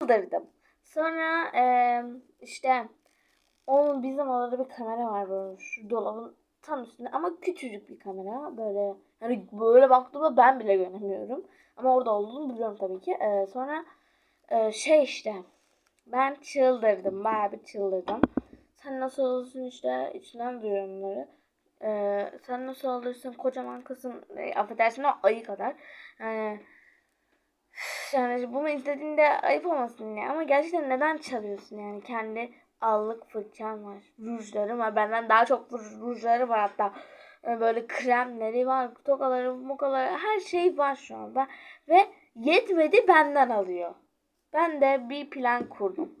çıldırdım. Sonra eee, işte onun bizim odada bir kamera var böyle şu dolabın tam üstünde ama küçücük bir kamera böyle yani böyle baktığımda ben bile göremiyorum ama orada olduğunu biliyorum tabii ki. Eee, sonra eee, şey işte ben çıldırdım bayağı bir çıldırdım. Sen nasıl olursun işte içinden duyuyorum bunları. Eee, sen nasıl olursun kocaman kızım e, affedersin ama ayı kadar. Yani yani bunu izlediğinde ayıp olmasın ya. Ama gerçekten neden çalıyorsun yani? Kendi allık fırçam var. Rujlarım var. Benden daha çok ruj, rujları var hatta. Ee, Böyle kremleri var. Tokaları, mokaları. Her şey var şu anda. Ve yetmedi benden alıyor. Ben de bir plan kurdum.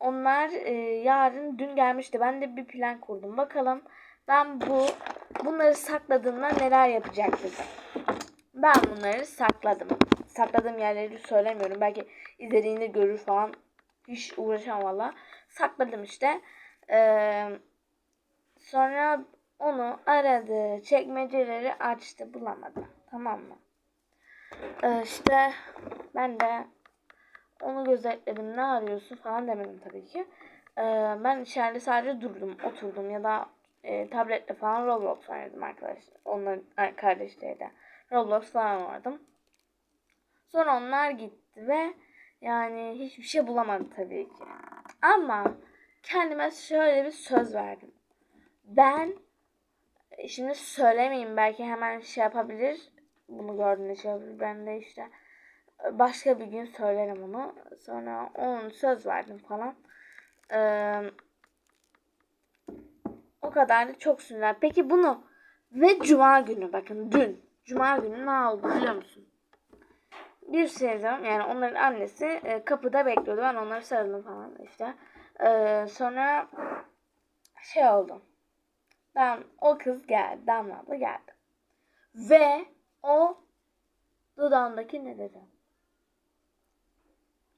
Onlar e, yarın dün gelmişti. Ben de bir plan kurdum. Bakalım ben bu bunları sakladığımda neler yapacaktım. Ben bunları sakladım. Sakladığım yerleri söylemiyorum. Belki izlediğinde görür falan. Hiç uğraşamam valla. Sakladım işte. Ee, sonra onu aradı. Çekmeceleri açtı. Bulamadı. Tamam mı? Ee, işte ben de onu gözetledim. Ne arıyorsun falan demedim tabii ki. Ee, ben içeride sadece durdum. Oturdum ya da e, tabletle falan Roblox oynadım arkadaşlar. Onların kardeşleriyle. Roblox falan oynadım. Sonra onlar gitti ve yani hiçbir şey bulamadı tabii ki. Ama kendime şöyle bir söz verdim. Ben şimdi söylemeyeyim belki hemen şey yapabilir. Bunu gördüğünde şey yapabilir. Ben de işte başka bir gün söylerim onu. Sonra onun söz verdim falan. Ee, o kadar da çok sinirler. Peki bunu ve cuma günü bakın dün cuma günü ne oldu biliyor musun? Bir sevdim yani onların annesi e, kapıda bekliyordu. Ben onları sarıldım falan işte. E, sonra şey oldu. Ben o kız geldi. Damla abla geldi. Ve o dudağındaki ne dedi?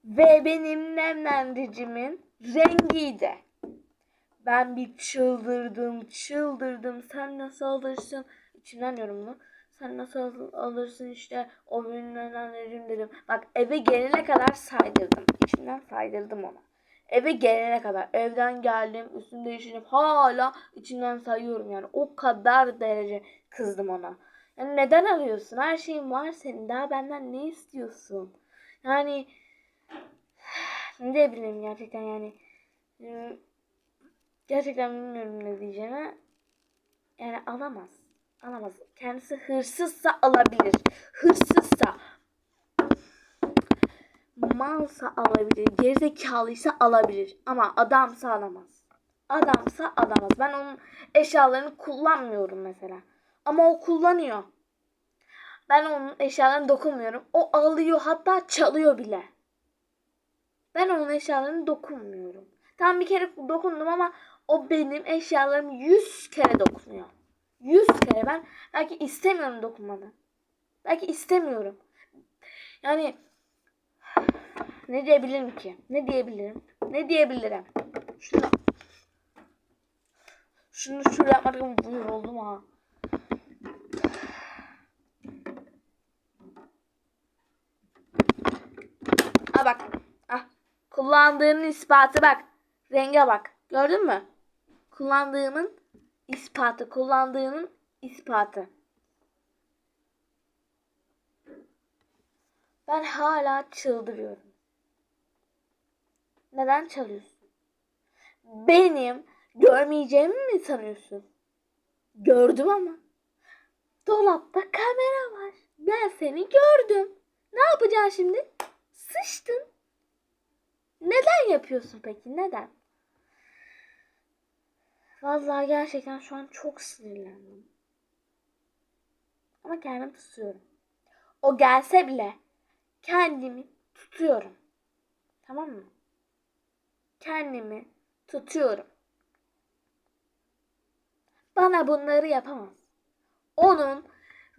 Ve benim nemlendiricimin rengiydi. Ben bir çıldırdım, çıldırdım. Sen nasıl alırsın? İçimden diyorum bunu. Sen nasıl al- alırsın işte o ürünlerden dedim. Bak eve gelene kadar saydırdım. İçimden saydırdım ona. Eve gelene kadar. Evden geldim, üstümü değiştirdim. Hala içimden sayıyorum yani. O kadar derece kızdım ona. Yani neden arıyorsun? Her şeyin var senin. Daha benden ne istiyorsun? Yani ne diyebilirim gerçekten yani. Ee, Gerçekten bilmiyorum ne diyeceğimi. Yani alamaz. Alamaz. Kendisi hırsızsa alabilir. Hırsızsa malsa alabilir. Gerizekalıysa alabilir. Ama adamsa alamaz. Adamsa alamaz. Ben onun eşyalarını kullanmıyorum mesela. Ama o kullanıyor. Ben onun eşyalarına dokunmuyorum. O alıyor hatta çalıyor bile. Ben onun eşyalarına dokunmuyorum. Tam bir kere dokundum ama o benim eşyalarımı yüz kere dokunuyor. Yüz kere ben belki istemiyorum dokunmanı. Belki istemiyorum. Yani ne diyebilirim ki? Ne diyebilirim? Ne diyebilirim? Şunu şunu şöyle yapmaktan buyur oldum ha. Ha bak. Ah. Kullandığının ispatı bak. Renge bak. Gördün mü? Kullandığımın ispatı. Kullandığının ispatı. Ben hala çıldırıyorum. Neden çalıyorsun? Benim görmeyeceğimi mi sanıyorsun? Gördüm ama. Dolapta kamera var. Ben seni gördüm. Ne yapacaksın şimdi? Sıçtın. Neden yapıyorsun peki? Neden? Vallahi gerçekten şu an çok sinirlendim. Ama kendimi tutuyorum. O gelse bile kendimi tutuyorum. Tamam mı? Kendimi tutuyorum. Bana bunları yapamaz. Onun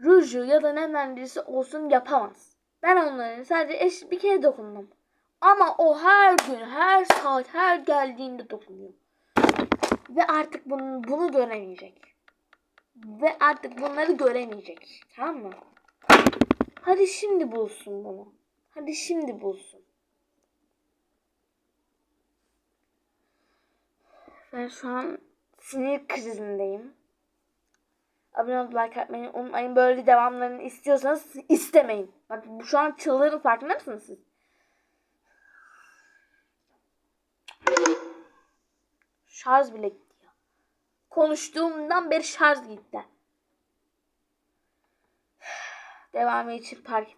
ruju ya da nemlendiricisi olsun yapamaz. Ben onları sadece eş bir kere dokundum. Ama o her gün, her saat, her geldiğinde dokunuyor. Ve artık bunu, bunu göremeyecek. Ve artık bunları göremeyecek. Tamam mı? Hadi şimdi bulsun bunu. Hadi şimdi bulsun. Ben şu an sinir krizindeyim. Abone olup like atmayı unutmayın. Böyle devamlarını istiyorsanız istemeyin. Bak şu an çıldırın farkında mısınız siz? Şarj bile ya. Konuştuğumdan beri şarj gitti. Devamı için park